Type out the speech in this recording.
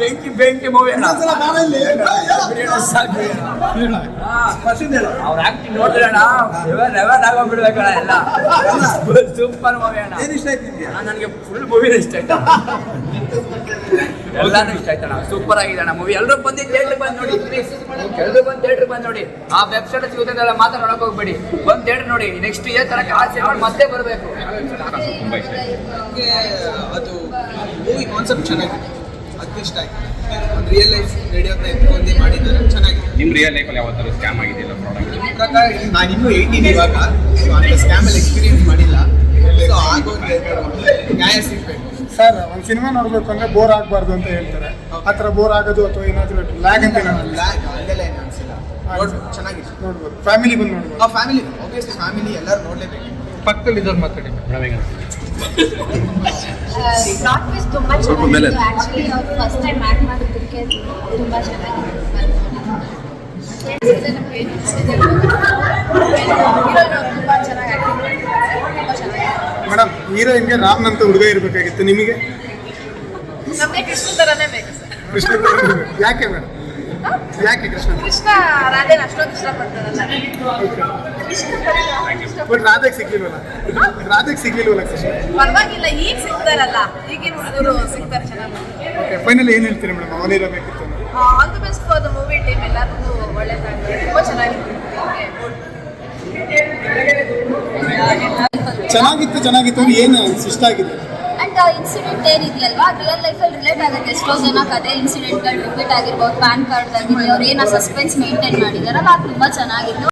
ಬೆಂಕಿ ಬೆಂಕಿ ಮೂವಿ ಇಂದ. ಅವ್ರ ಆಕ್ಟಿಂಗ್ ನೋಡಿದ್ರೆ ಅಣ್ಣ ಲೆವೆಲ್ ಆಗೋಗ್ಬಿಡ್ಬೇಕಣ್ಣ ಎಲ್ಲ. ಸೂಪರ್ ಮೂವಿ ಅಣ್ಣ. ಏನ್ ಇಷ್ಟ ಆಯ್ತು ನಿಮ್ಗೆ? ನನಗೆ ಫುಲ್ ಮೂವಿ ಇಷ್ಟ ಆಯ್ತು. ಎಲ್ಲಾನು ಇಷ್ಟ ಆಯ್ತಣ್ಣ ಸೂಪರ್ ಆಗಿದೆ ಅಣ್ಣ ಮೂವಿ ಎಲ್ಲರೂ ಬಂದು ಥಿಯೇಟರ್ ಬಂದು ನೋಡಿ ಪ್ಲೀಸ್ ಎಲ್ಲರೂ ಬಂದು ಥಿಯೇಟರ್ ಬಂದು ನೋಡಿ. ಆ ವೆಬ್ಸೈಟ್ ಸಿಗುತ್ತೆ ಮಾತ್ರ ನೋಡಕ್ ಹೋಗ್ಬೇಡಿ. ಬಂದು ಥಿಯೇಟರ್ ನೋಡಿ. ನೆಕ್ಸ್ಟ್ ಇಯರ್ ತರ ಆಸೆ ಮಾಡಿ ಮತ್ತೆ ಬರಬೇಕು. ನನಗೆ ಅದು ಮೂವಿ ಕಾನ್ಸೆಪ್ಟ್ ಚೆನ್ನಾಗಿದೆ ಅದು ಇಷ್ಟ ಆಯ್ತು? ಒಂದು ರಿಯಲ್ ಲೈಫ್ ರೇಡಿಯೋನ ಎತ್ಕೊಂಡಿ ಮಾಡಿದ್ದಾರೆ. ಚೆನ್ನಾಗಿದೆ. ನಿಮ್ಮ ರಿಯಲ್ ಲೈಫಲ್ಲಿ ಯಾವತ್ತಾದ್ರು ಸ್ಕ್ಯಾಮ್ ಆಗಿದೆಯಲ್ಲ ಪ್ರಾಡಕ್ಟ್ ನಿಮ್ಮ ಪ್ರಕಾರ ನಾನು ಇನ್ನೂ ಏಯ್ಟೀನ್ ಇವಾಗ ಸೊ ಅಂತ ಸ್ಕ್ಯಾಮಲ್ಲಿ ಎಕ್ಸ್ಪೀರಿಯನ್ಸ್ ಮಾಡಿಲ್ಲ. ಸೊ ಆಗೋ ನ್ಯಾಯ ಸಿಗಬೇಕು. ಸರ್ ಒಂದು ಸಿನಿಮಾ ನೋಡ್ಬೇಕು ಅಂದ್ರೆ ಬೋರ್ ಆಗಬಾರ್ದು ಅಂತ ಹೇಳ್ತಾರೆ. ಆ ಥರ ಬೋರ್ ಆಗೋದು ಅಥವಾ ಏನಾದರೂ ಲ್ಯಾಗ್ ಅಂತ ಲ್ಯಾಗ್ ಅಲ್ಲೆಲ್ಲ ಏನು ಅನಿಸಿಲ್ಲ. ನೋಡ್ಬೋದು ಚೆನ್ನಾಗಿದೆ. ನೋಡ್ಬೋದು. ಫ್ಯಾಮಿಲಿ ಬಂದು ನೋಡ್ಬೋದು. ಆ ಫ್ಯಾಮಿಲಿ ಆಬ್ವಿಯಸ್ಲಿ ಫ್ಯಾಮಿಲಿ ಎಲ್ಲರೂ ನೋಡಲೇಬೇಕು. ಪಕ್ಕದಲ್ಲಿ ಇದ್ದವ್ರು ಮಾತಾಡಿ ಪ್ಲಾಟ್ ಟ್ವಿಸ್ಟ್ ತುಂಬಾ ಚೆನ್ನಾಗಿತ್ತು ಅವ್ರು ಫಸ್ಟ್ ಟೈಮ್ ತುಂಬಾ ಚೆನ್ನಾಗಿತ್ತು ಚೆನ್ನಾಗಿ ಮೇಡಮ್ ಹೀರೋಯಿನ್ಗೆ ರಾಮ್ ಅಂತ ಹುಡುಗ ಇರಬೇಕಾಗಿತ್ತು ನಿಮಗೆ? ನಮಗೆ ಕೃಷ್ಣ ತರನೇ ಬೇಕು. ಕೃಷ್ಣ ಯಾಕೆ ಮೇಡಮ್ ಯಾಕೆ ಕೃಷ್ಣ? ಕೃಷ್ಣ ರಾಧೆನ ಅಷ್ಟೊಂದು ಇಷ್ಟಪಡ್ತಾರಲ್ಲ. ಬಟ್ ರಾಧೆಗೆ ಸಿಗ್ಲಿಲ್ವಲ್ಲ? ರಾಧೆಗೆ ಸಿಗ್ಲಿಲ್ವಲ್ಲ ಕೃಷ್ಣ? ಪರವಾಗಿಲ್ಲ ಈಗ ಸಿಗ್ತಾರಲ್ಲ. ಈಗಿನ ಹುಡುಗರು ಸಿಗ್ತಾರೆ ಚೆನ್ನಾಗಿ. ಓಕೆ ಫೈನಲ್ ಏನು ಹೇಳ್ತೀರಿ madam? ಅವನಿರಬೇಕಿತ್ತು all the best for the movie team ಎಲ್ಲರಿಗೂ ಒಳ್ಳೇದಾಗಲಿ. ತುಂಬ ಚೆನ್ನಾಗಿತ್ತು ಚೆನ್ನಾಗಿತ್ತು. ಚೆನ್ನಾಗಿತ್ತು ಏನು ಇಷ್ಟ ಆಗಿದೆ ಅಂಡ್ ಇನ್ಸಿಡೆಂಟ್ ಏನಿದೆಯಲ್ವಾ ರಿಯಲ್ ಲೈಫಲ್ಲಿ ರಿಲೇಟ್ ಆಗುತ್ತೆ. ಎಷ್ಟೋ ಜನಕ್ಕೆ ಅದೇ ಇನ್ಸಿಡೆಂಟ್ಗಳು ರಿಪೀಟ್ ಆಗಿರ್ಬೋದು ಪ್ಯಾನ್ ಕಾರ್ಡ್ ಆಗಿರ್ಬೋದು, ಅವ್ರು ಏನೋ ಸಸ್ಪೆನ್ಸ್ ಮೇಂಟೈನ್ ಮಾಡಿದಾರಲ್ಲ ಅದು ತುಂಬ ಚೆನ್ನಾಗಿತ್ತು.